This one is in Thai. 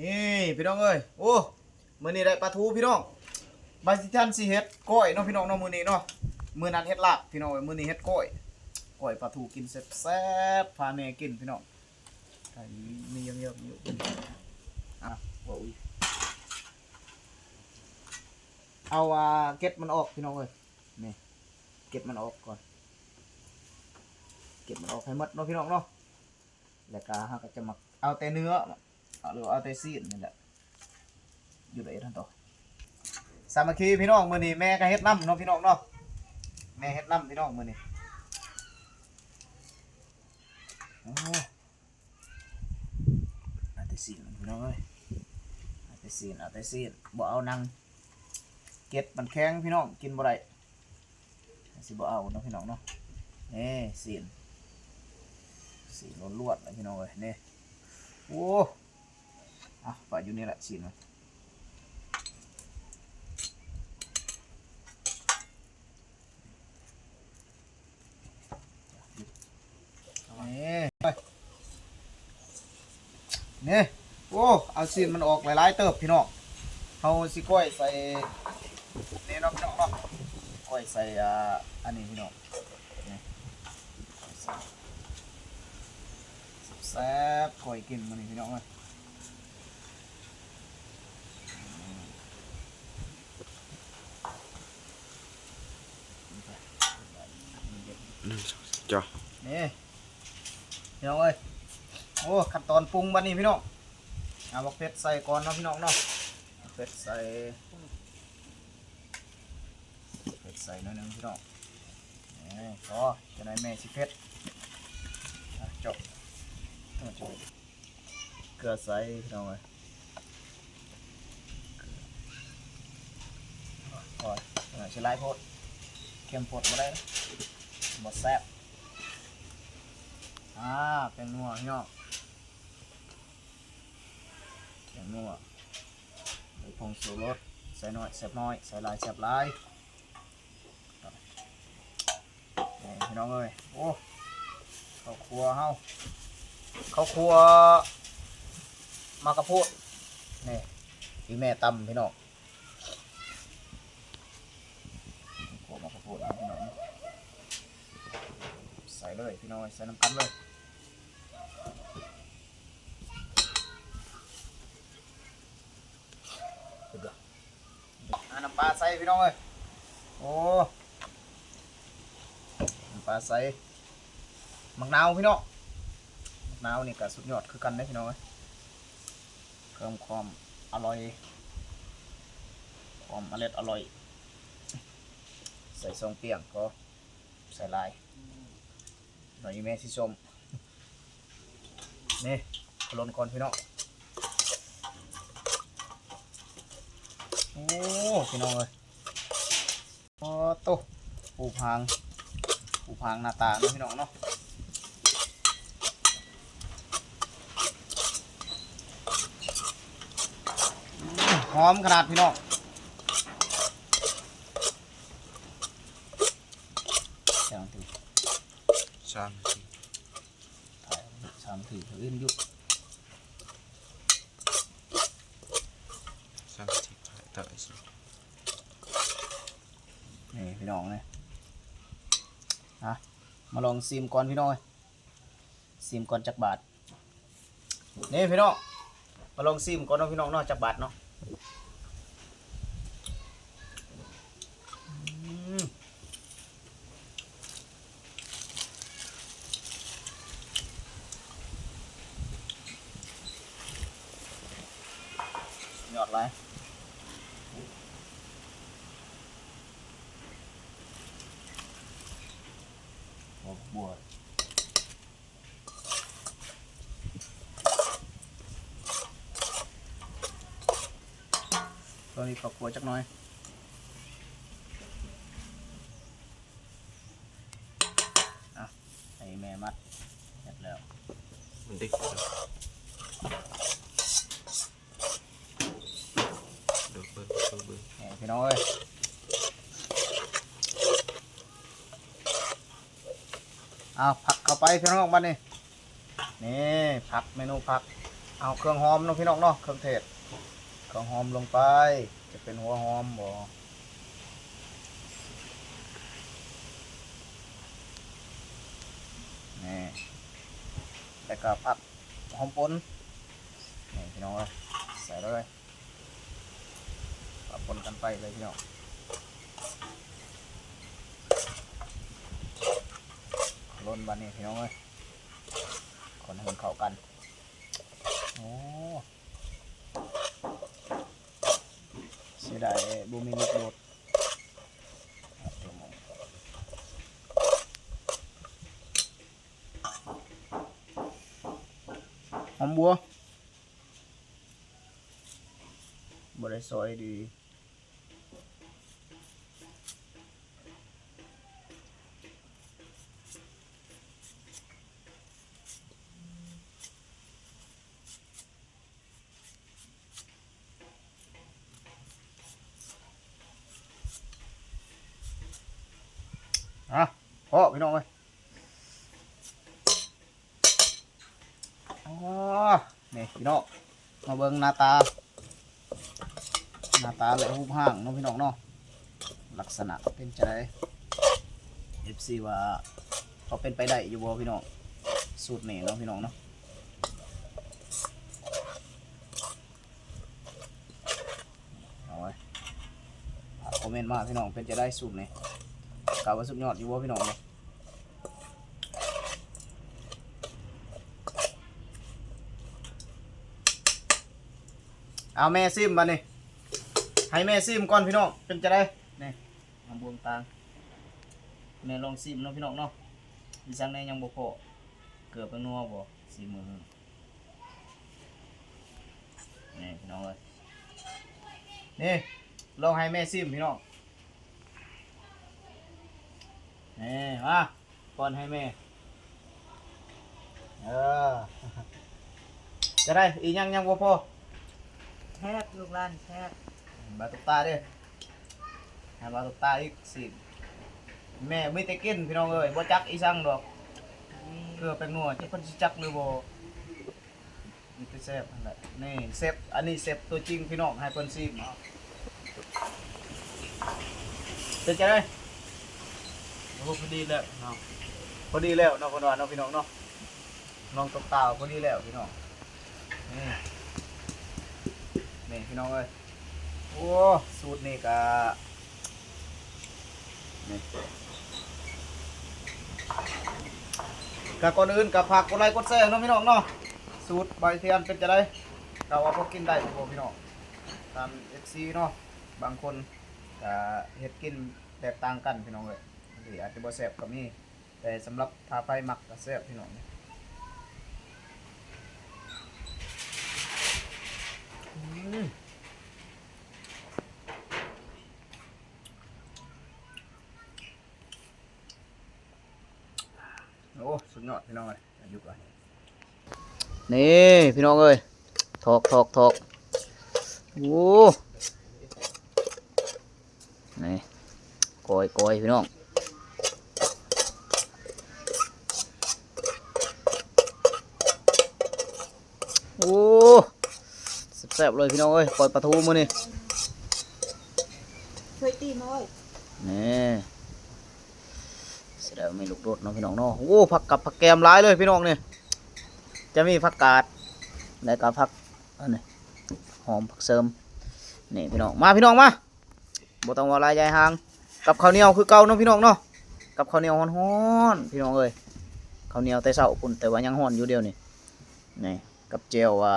นี่พี่น้องเอ้ยโอ้มื้อนี้ได้ปลาทูพี่น้องบาสิทันสิเฮ็ดก้อยเนาะพี่น้องเนาะมื้อนี้เนาะมื้อนั้นเฮ็ดลาบพี่น้องเอ้ยมื้อนี้เฮ็ดก้อยก้อยปลาทูกินแซ่บๆพาแม่กินพี่น้องไอ้มีเยอะๆอยู่อะว่าอุ้ยเอาอ่าเก็ดมันออกพี่น้องเอ้ยนี่เก็ดมันออกก่อนเก็บมันออกให้หมดเนาะพี่น้องเนาะแล้วก็เฮาก็จะมาเอาแต่เนื้อ หรือเอาแต่ซีนนี่แหละอยู่ได้ท่านต่อสามัคคีพี่น้องมื้อนี้แม่ก็เฮ็ดน้ำเนาะพี่น้องเนาะแม่เฮ็ดน้ำพี่น้องมื้อนี้โอ้เอาแต่ซีนพี่น้องเอ้ยเอาแต่ซีนเอาแต่ซีนบ่เอานังเก็ดมันแข็งพี่น้องกินบ่ได้สิบ่เอาเนาะพี่น้องเนาะนี่ซีนสีล้วนๆเลยพี่น้องเลยนี่โอ้ อะปะอยู่นี่แหละสีมันนี่ไปนี่โอ้เอาสีมันออกหลายๆเติบพี่น้องเอาสิก้อยใส่นี่เนาะพี่น้องเนาะก้อยใส่อ่าอันนี้พี่น้องแซ่บข่อยกินมันนี่พี่น้องเอ้ย จ้ะ นี่พี่น้องเอ้ยโอ้ขั้นตอนปรุงบัดนี้พี่น้องเอาบักเผ็ดใส่ก่อนเนาะพี่น้องเนาะบักเผ็ดใส่เผ็ดใส่หน่อยหนึงพี่น้องนี่พอจะได้แม่สิเผ็ดอะจบเอาจบเกลือใส่พี่น้องเอ้ยพอเออใช้ไล่โพดเข้มโพดมาได้หมดแซ่บ อ่าเป็นนัวพี่น้องเป็นนัวใส่ผงสูรสใส่น้อยแซ่บน้อยใส่ลายแซ่บลายนี่พี่น้องเอ้ยโอ้ข้าวครัวเฮาข้าวครัวมากระโพดนี่พี่แม่ตำพี่น้องข้าวครัวมากระโพดนพี่น้องใส่เลยพี่น้อยใส่น้ำกันเลยอ่าน้ำปลาใส่ พี่น้องเลยโอ้ปลาใส่มักนาวพี่น้องมักนาวนี่ก็สุดยอดคือกันนะพี่น้องเอ้ยเพิ่มความอร่อย ความอร่อยอร่อย ใส่ซองเปียงก็ใส่ลายหน่อยแม่สิชมนี่ขลนก่อนพี่น้องโอ้พี่น้องเลย โอ้โตปูพางปูพางหน้าตาเนาะพี่น้องเนาะหอมขนาดพี่น้องเสียงถือ สามสี่ ถ่ายสามถือถืออื่นอยู่ สามสี่ต่อสิ น้องเนี่ยฮะมาลองซิมก่อนพี่น้องเอ้ยซิมก่อนจักบาทนี่พี่น้องมาลองซิมก่อนเนาะพี่น้องเนาะจักบาทเนาะยอดไร บัวตัวนี้ขอบครัวจักน้อยอะให้แม่มัดเสร็จแล้วมันดิดูเบิ้งดูเบิ้ง นี่พี่น้องเอ้ยเอาผักเข้าไป พี่น้องบ้านนี่นี่ผักเมนูผัก เอาเครื่องหอมเนาะพี่น้องเนาะเครื่องเทศเครื่องหอมลงไป จะเป็นหัวหอมบ่นี่แล้วก็ผักหอมป่นนี่พี่น้องเอ้ยใส่เลยปะปนกันไปเลยพี่น้อง ล้นบานนี้พี่น้องเอ้ยคนให้มันเข้ากัน โอ้เสียดายบูมีลูกโดดหอมบัวบริซอยดี อะพอพี่น้องเอ้ยอ๋อนี่พี่น้องมาเบิ่งหน้าตา หน้าตาและรูปห่างเนาะพี่น้องเนาะลักษณะเป็นจะได FC ว่าเขาเป็นไปได้อยู่บ่พี่น้องสูตรนี่เนาะพี่น้องเนาะเอาไว้คอมเมนต์มาพี่น้องเป็นจะได้สูตรนี่ กล่าวว่าสุดยอดอยู่ว่าพี่น้องเลยเอาแม่ซิมมานี่ให้แม่ซิมก่อนพี่น้องเป็นจะได้นี่ทำบวงตางแม่ลองซิมเนาะพี่น้องเนาะดิฉันในยังบ่พอเกือบเป็นนัวบ่สีมือนี่พี่น้องเลยนี่ลองให้แม่ซิมพี่น้อง นี่มาป้อนให้แม่ เออ จะได้อีกยังยังบ่พอแทบลูกหลานแทบบาตุกตาเด้อให้บาตุกตาอีกสิแม่ไม่แต่กินพี่น้องเอ้ยบ่จักอีสังดอกนี่เกลือแป้งนัวจะเพิ่นสิจักหรือบ่นี่คือเซฟนั่นแหละนี่เซฟอันนี้เซฟตัวจริงพี่น้องให้เพิ่นซิมเอาเป็นจะได้ โอ้พอดีแล้วเนาะพอดีแล้วเนาะเพิ่นว่าเนาะพี่น้องเนาะน้องตกตาพอดีแล้วพี่น้องนี่นี่พี่น้องเอ้ยโอ้สูตรนี่ก็นี่ก็ก่อนอื่นกับผักกดไลค์กดแชร์เนาะพี่น้องเนาะสูตรใบเทียนเป็นจะได้เราว่าพวกกินได้ทุกคนพี่น้องตาม FC เนาะบางคนก็เฮ็ดกินแตกต่างกันพี่น้องเอ้ย ทีอาจจะบ่แซ่บก็มีแต่สำหรับทาไฟมักกระแซบพี่น้องเนี่ยโอ้สุดยอดพี่น้องเลยอายุก่อนนี่พี่น้องเอ้ยถอกถอกถอกโอ้นี่กอยกอยพี่น้อง โอ้แซ่บๆเลยพี่น้องเอ้ยปล่อยปลาทูมือนี่ช่วยตีน้อยนี่เสียดายว่าไม่ลูกโดดเนาะพี่น้องเนาะโอ้ผักกับผักแกมร้ายเลยพี่น้องเนี่ยจะมีผักกาดแล้วก็ผักอันนี้หอมผักเสริมนี่พี่น้องมาพี่น้องมาบ่ต้องว่าลายใหญ่ห่างกับข้าวเหนียวคือเก่าเนาะพี่น้องเนาะกับข้าวเหนียวฮ้อนๆพี่น้องเอ้ยข้าวเหนียวแต่เช้าปุ่นแต่ว่ายังฮ้อนอยู่เดียวนี่นี่ กับเจลว่า